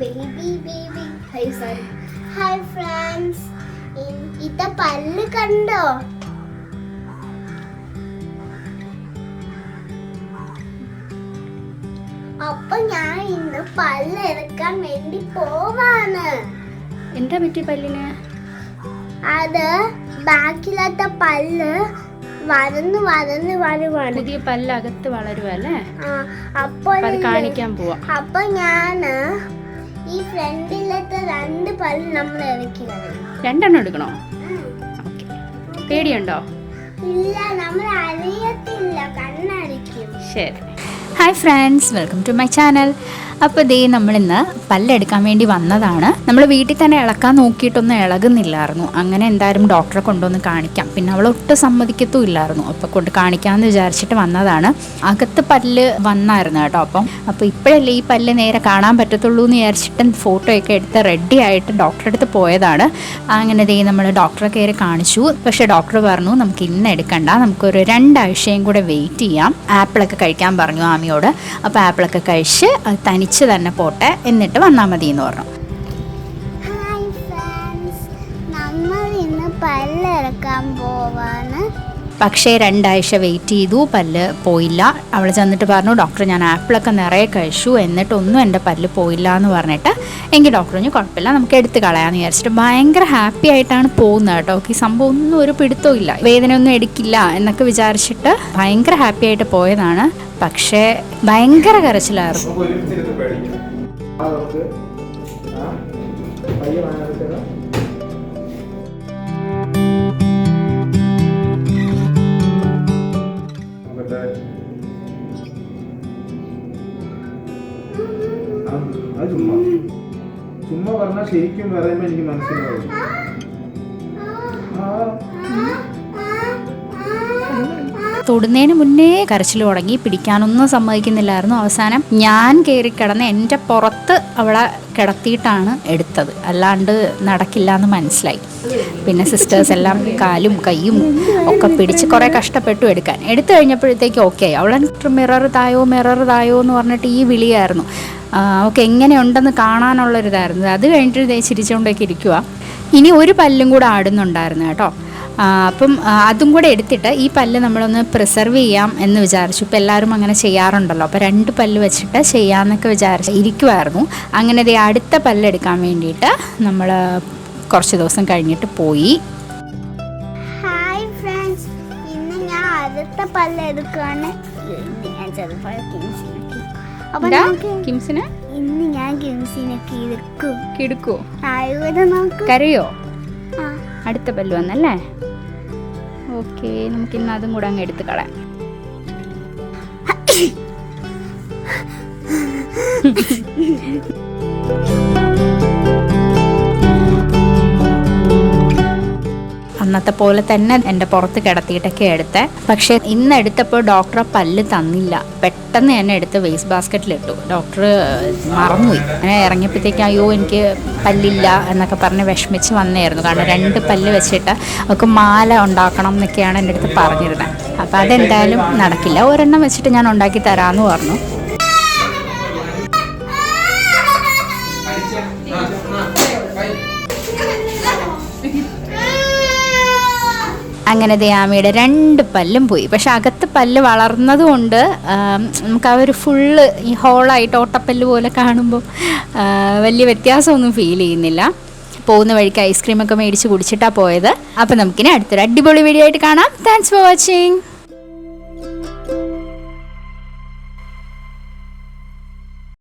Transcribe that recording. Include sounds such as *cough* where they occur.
Baby baby hi sorry hi friends ഇത്ത പല്ല് കണ്ടോ? അപ്പൊ ഞാൻ ഇന്ന് പല്ല് എടുക്കാൻ വേണ്ടി പോവാണ്. എന്താ പറ്റി പല്ലിന്? അത് ബാക്കിലത്തെ പല്ല് വരന്ന് വരന്ന് വരുവാണ് പുതിയ പല്ല് അകത്ത് വളരുവല്ലേ അപ്പൊ കാണിക്കാൻ പോവാ. അപ്പൊ ഞാൻ ഈ ഫ്രണ്ടിലത്തെ രണ്ട് പല്ല് നമ്മൾ ഇറക്കി രണ്ടെണ്ണം എടുക്കണോ? പേടിയുണ്ടോ? ഇല്ല നമ്മൾ അറിയത്തില്ല കണ്ണടിക്കും ശരി. Hi friends welcome to my channel അപ്പോൾ ദേ നമ്മളിന്ന് പല്ലെടുക്കാൻ വേണ്ടി വന്നതാണ്. നമ്മൾ വീട്ടിൽ തന്നെ ഇളക്കാൻ നോക്കിയിട്ടൊന്നും ഇളകുന്നില്ലായിരുന്നു. അങ്ങനെ എന്തായാലും ഡോക്ടറെ കൊണ്ടുവന്ന് കാണിക്കാം. പിന്നെ അവൾ ഒട്ടും സമ്മതിക്കത്തും ഇല്ലായിരുന്നു. അപ്പോൾ കൊണ്ട് കാണിക്കാമെന്ന് വിചാരിച്ചിട്ട് വന്നതാണ്. അകത്ത് പല്ല് വന്നായിരുന്നു കേട്ടോ അപ്പം. അപ്പോൾ ഇപ്പോഴല്ലേ ഈ പല്ല് നേരെ കാണാൻ പറ്റത്തുള്ളൂ എന്ന് വിചാരിച്ചിട്ട് ഫോട്ടോയൊക്കെ എടുത്ത് റെഡി ആയിട്ട് ഡോക്ടറെ അടുത്ത് പോയതാണ്. അങ്ങനെ ദേ നമ്മൾ ഡോക്ടറെ കയറി കാണിച്ചു. പക്ഷേ ഡോക്ടർ പറഞ്ഞു നമുക്ക് ഇന്ന് എടുക്കണ്ട. നമുക്കൊരു രണ്ടാഴ്ചയും കൂടെ വെയിറ്റ് ചെയ്യാം. ആപ്പിളൊക്കെ കഴിക്കാൻ പറഞ്ഞു ആമിയോട്. അപ്പോൾ ആപ്പിളൊക്കെ കഴിച്ച് അത് തനിച്ച് തന്നെ പോട്ടെ എന്നിട്ട് വന്നാൽ മതി എന്ന് പറഞ്ഞു. നമ്മൾ ഇന്ന് പല്ല് പോവാണ്. പക്ഷേ രണ്ടാഴ്ച വെയിറ്റ് ചെയ്തു പല്ല് പോയില്ല. അവൾ ചെന്നിട്ട് പറഞ്ഞു ഡോക്ടർ ഞാൻ ആപ്പിളൊക്കെ നിറയെ കഴിച്ചു എന്നിട്ടൊന്നും എന്റെ പല്ല് പോയില്ല എന്ന് പറഞ്ഞിട്ട് എങ്കിൽ ഒന്നും കുഴപ്പമില്ല നമുക്ക് എടുത്ത് കളയാമെന്ന് വിചാരിച്ചിട്ട് ഭയങ്കര ഹാപ്പി ആയിട്ടാണ് പോകുന്നത് കേട്ടോ. ഈ സംഭവം ഒന്നും ഒരു പിടുത്തവും ഇല്ല. വേദനയൊന്നും എടുക്കില്ല എന്നൊക്കെ വിചാരിച്ചിട്ട് ഭയങ്കര ഹാപ്പി ആയിട്ട് പോയതാണ്. പക്ഷേ ഭയങ്കര കരച്ചിലായിരുന്നു. നമുക്ക് ഒരുമിച്ചിരുന്ന് അത് ചുമ്മാ. ചുമ്മാ പറഞ്ഞാൽ ശരിക്കും പറയുമ്പോ എനിക്ക് മനസ്സിലാവും. ആ. തൊടുന്നതിന് മുന്നേ കരച്ചിൽ തുടങ്ങി പിടിക്കാനൊന്നും സമ്മതിക്കുന്നില്ലായിരുന്നു. അവസാനം ഞാൻ കയറി കിടന്ന് എന്റെ പുറത്ത് അവളെ കിടത്തിയിട്ടാണ് എടുത്തത്. അല്ലാണ്ട് നടക്കില്ല എന്ന് മനസ്സിലായി. പിന്നെ സിസ്റ്റേഴ്സ് എല്ലാം കാലും കൈയും ഒക്കെ പിടിച്ച് കുറേ കഷ്ടപ്പെട്ടു എടുക്കാൻ. എടുത്തു കഴിഞ്ഞപ്പോഴത്തേക്ക് ഓക്കെ ആയി. അവളെ മിറർ തായോ മിറർ തായോ എന്ന് പറഞ്ഞിട്ട് ഈ വിളിയായിരുന്നു. ഓക്കെ എങ്ങനെയുണ്ടെന്ന് കാണാനുള്ളൊരിതായിരുന്നു. അത് കഴിഞ്ഞിട്ട് ദേ ചിരിച്ചുകൊണ്ടൊക്കെ ഇരിക്കുക ഇനി ഒരു പല്ലും കൂടെ ആടുന്നുണ്ടായിരുന്നു കേട്ടോ. അപ്പം അതും കൂടെ എടുത്തിട്ട് ഈ പല്ല് നമ്മളൊന്ന് പ്രിസർവ് ചെയ്യാം എന്ന് വിചാരിച്ചു. ഇപ്പം എല്ലാവരും അങ്ങനെ ചെയ്യാറുണ്ടല്ലോ. അപ്പോൾ രണ്ട് പല്ല് വെച്ചിട്ട് ചെയ്യാമെന്നൊക്കെ വിചാരിച്ച് ഇരിക്കുമായിരുന്നു അങ്ങനെ അടുത്ത പല്ലെടുക്കാൻ വേണ്ടിയിട്ട് നമ്മൾ കുറച്ച് ദിവസം കഴിഞ്ഞിട്ട് പോയി. ഹായ് ഫ്രണ്ട്സ് ഇന്ന് ഞാൻ അടുത്ത പല്ല് എടുക്കുകയാണ് ഞാൻ ചെറുപ്പം കിംസിന്? ഇന്ന് ഞാൻ കിംസിനെ കിടുക്കോ? കരയോ? അടുത്ത പല്ല് വന്നല്ലേ? ഓക്കെ നമുക്ക് ഇന്ന് അതും കൂടെ അങ്ങ് എടുത്ത് കളയാം. *laughs* അന്നത്തെ പോലെ തന്നെ എന്റെ പുറത്ത് കിടത്തിയിട്ടൊക്കെ എടുത്തേ. പക്ഷേ ഇന്ന് എടുത്തപ്പോൾ ഡോക്ടർ ആ പല്ല് തന്നില്ല. പെട്ടെന്ന് തന്നെ എടുത്ത് വേസ്റ്റ് ബാസ്ക്കറ്റിലിട്ടു ഡോക്ടർ മറന്നുപോയി. അങ്ങനെ ഇറങ്ങിയപ്പോഴത്തേക്കും അയ്യോ എനിക്ക് പല്ലില്ല എന്നൊക്കെ പറഞ്ഞ് വിഷമിച്ച് വന്നായിരുന്നു. കാരണം രണ്ട് പല്ല് വെച്ചിട്ട് അവൾക്ക് മാല ഉണ്ടാക്കണം എന്നൊക്കെയാണ് എന്റെ അടുത്ത് പറഞ്ഞിരുന്നത്. അപ്പോൾ അതെന്തായാലും നടക്കില്ല. ഒരെണ്ണം വെച്ചിട്ട് ഞാൻ ഉണ്ടാക്കി തരാമെന്ന് പറഞ്ഞു. അങ്ങനെ ദയാമിയുടെ രണ്ട് പല്ലും പോയി. പക്ഷെ അകത്ത് പല്ല് വളർന്നതുകൊണ്ട് കൊണ്ട് നമുക്ക് ആ ഒരു ഫുള്ള് ഈ ഹോളായിട്ട് ഓട്ടപ്പല്ല് പോലെ കാണുമ്പോൾ വലിയ വ്യത്യാസമൊന്നും ഫീൽ ചെയ്യുന്നില്ല. പോകുന്ന വഴിക്ക് ഐസ്ക്രീമൊക്കെ മേടിച്ച് കുടിച്ചിട്ടാണ് പോയത്. അപ്പോൾ നമുക്കിനി അടുത്തൊരു അടിപൊളി വീഡിയോ ആയിട്ട് കാണാം. Thanks for watching